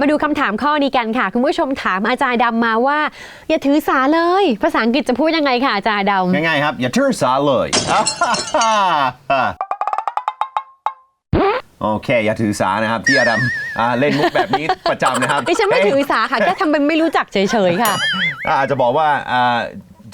มาดูคำถามข้อนี้กันค่ะ คุณผู้ชมถามอาจารย์ดำมาว่า อย่าถือสาเลย ภาษาอังกฤษจะพูดยังไงค่ะอาจารย์ดำง่ายๆครับ อย่าถือสาเลย โอเค อย่าถือสานะครับที่อดัมอ่าเล่นมุกแบบนี้ประจำนะครับดิฉันไม่ถือสาค่ะแค่ทำเป็นไม่รู้จักเฉยๆค่ะ อ่าอาจจะบอกว่าอ่า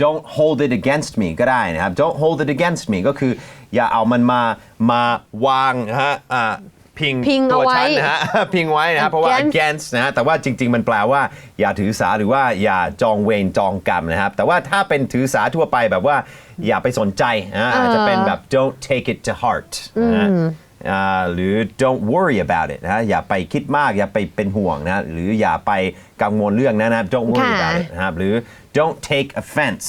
don't hold it against me ก็ได้นะครับ don't hold it against me ก็คือ อย่าเอามันมามาวางนะฮะอ่าพิงพิงตัวเอาไว้ฉันนะฮะ พิงไว้นะครับเพราะว่า Against against นะฮะแต่ว่าจริง ๆ มันแปลว่า อย่าถือสาหรือว่าอย่าจองเวรจองกรรมนะครับ แต่ว่าถ้าเป็นถือสาทั่วไปแบบว่า อย่าไปสนใจนะอาจจะเป็นแบบ don't take it to heart นะฮะอ่า หรือ don't worry about it นะฮะอย่าไปคิดมากอย่าไปเป็นห่วงนะหรืออย่าไปกังวลเรื่องนั้นนะครับ don't worry ค่ะ about it นะครับหรือ don't take offense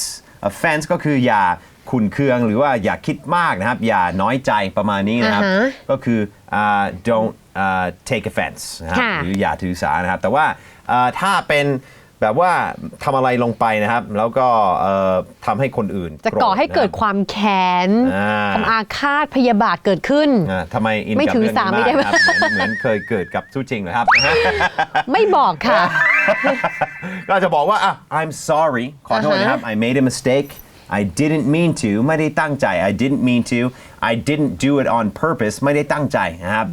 offense ก็คืออย่าขุนเคืองหรือว่าอย่าคิดมากนะครับ อย่าน้อยใจประมาณนี้นะครับอ่าฮะก็คืออ่า don't อ่า take offense นะครับค่ะหรืออย่าถือสานะครับ แต่ว่าอ่าถ้าเป็น แบบว่าทำอะไรลงไปนะครับ แล้วก็เอ่อทำให้คนอื่นจะก่อให้เกิดโรธความแค้นอ่าความอาฆาตพยาบาทเกิดขึ้นนะครับอ่าทำไมอินไม่กับถือเรื่องสานี้ไม่ได้ มากนะครับเหมือนเหมือนเคยเกิดกับสู้จริงเหรอครับ ไม่บอกค่ะ ก็จะบอกว่าอะ I'm sorry ขอโทษนะครับ I made a mistake I didn't mean to ไม่ได้ตั้งใจ I didn't mean to I didn't do it on purpose ไม่ได้ตั้งใจนะครับ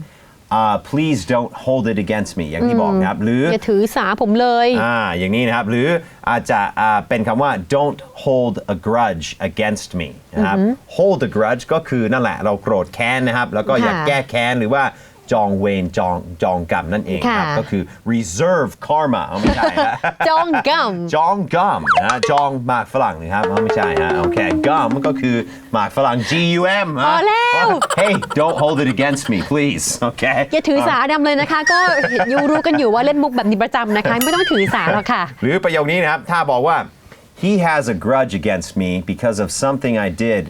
uh, please don't hold it against me อย่างที่บอกนะครับ หรือ อย่าถือสาผมเลย อ่าอย่างนี้นะครับ หรืออาจจะอ่าเป็นคำว่า don't hold a grudge against me นะครับ hold a grudge ก็คือนั่นแหละเราโกรธแค้นนะครับ แล้วก็อยากค่ะ แก้แค้นหรือว่า จองเวรจองจองกรรมนั่นเองครับ ค่ะ ก็คือ reserve karma เอาไม่ใช่ฮะ จองกัม จองกัมนะจองหมากฝรั่งนะครับอ๋อไม่ใช่ฮะโอเคกัมก็คือหมากฝรั่ง G U M พอแล้ว Hey don't hold it against me please โอเค อย่าถือสาดำเลยนะคะ ก็ยูรู้กันอยู่ว่าเล่นมุกแบบนี้ประจำนะคะ ไม่ต้องถือสาหรอกค่ะ หรือประโยคนี้นะครับ ถ้าบอกว่า he has a grudge against me because of something I did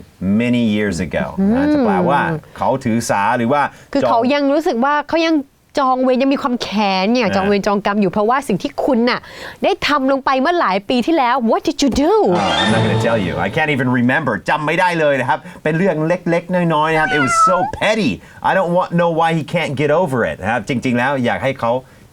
many years ago นะจะแปลว่าเขาถือสาหรือว่าคือจงเขายังรู้สึกว่าเขายังจองเวรยังมีความแค้นอย่างจองเวรจองกรรมอยู่เพราะว่าสิ่งที่คุณน่ะได้ทำลงไปเมื่อหลายปีที่แล้ว What did you do Oh, I'm not going to tell you. I can't even remember. จำไม่ได้เลยนะครับ เป็นเรื่องเล็กๆ น้อยๆ นะครับ It was so petty. I don't want know why he can't get over it นะครับ จริงๆ แล้วอยากให้เขา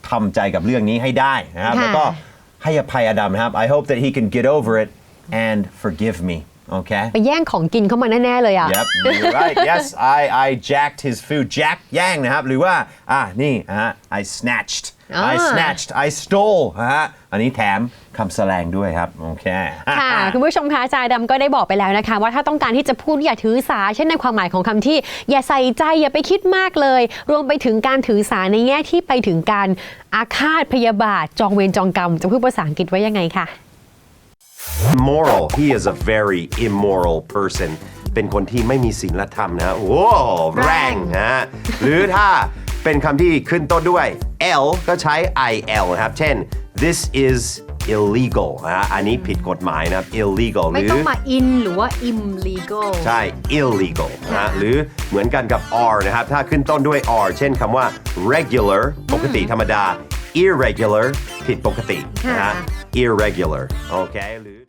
ทำใจกับเรื่องนี้ให้ได้นะครับค่ะแล้วก็ให้อภัยอดัมนะ Hayapayadam. I hope that he can get over it and forgive me. Okay? ไปแย่งของกินเข้ามาแน่ ๆ เลยอะ Yep, you're right. Yes, I I jacked his food. Jack แย่งนะครับหรือว่าอ่านี่ฮะ I snatched I อ่า snatched I stole ฮะอันนี้แถมคำแสลงด้วยครับ โอเค ค่ะ คุณผู้ชมคะอาจารย์ดำก็ได้บอกไปแล้วนะคะ ว่าถ้าต้องการที่จะพูดอย่าถือสา เช่นในความหมายของคำที่ อย่าใส่ใจอย่าไปคิดมากเลย รวมไปถึงการถือสาในแง่ที่ไปถึงการอาฆาตพยาบาทจองเวรจองกรรม จะพูดภาษาอังกฤษว่ายังไงค่ะ moral he is a very immoral person เป็นคนที่ไม่มีศีลธรรมนะฮะโอ้แรงนะฮะหรือถ้าเป็นคำที่ขึ้นต้นด้วย l ก็ใช้ il นะครับ เช่น this is illegal นะฮะอันนี้ผิดกฎหมายนะครับ illegal หไม่รือ ต้องมา in หรือว่า illegal ใช่ illegal นะฮะหรือเหมือนกันกับ r นะครับ ถ้าขึ้นต้นด้วย r เช่นคำว่า regular ปกติธรรมดา irregular ผิดปกตินะฮะ irregular โอเคหรือ